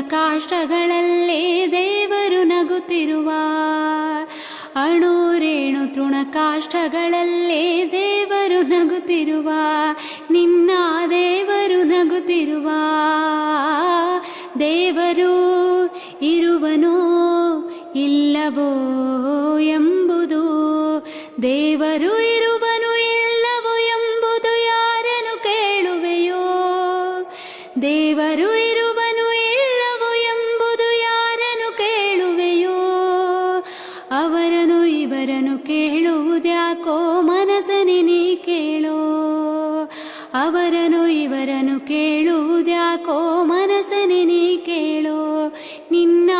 ಕಾಷ್ಟಗಳಲ್ಲೇ ದೇವರು ನಗುತ್ತಿರುವ. ಅಣುರೇಣು ತೃಣ ಕಾಷ್ಟಗಳಲ್ಲೇ ದೇವರು ನಗುತ್ತಿರುವ. ನಿನ್ನ ದೇವರು ನಗುತ್ತಿರುವ. ದೇವರು ಇರುವನೋ ಇಲ್ಲವೋ ಎಂಬುದು ದೇವರು ದೇವರು ಇರುವನು ಇಲ್ಲವೋ ಎಂಬುದು ಯಾರನ್ನು ಕೇಳುವೆಯೋ? ಅವರನು ಇವರನ್ನು ಕೇಳುವುದ್ಯಾಕೋ ಮನಸನೆ ನೀ ಕೇಳೋ? ಅವರನು ಇವರನ್ನು ಕೇಳುವುದ್ಯಾಕೋ ಮನಸನೆ ನೀ ಕೇಳೋ? ನಿನ್ನ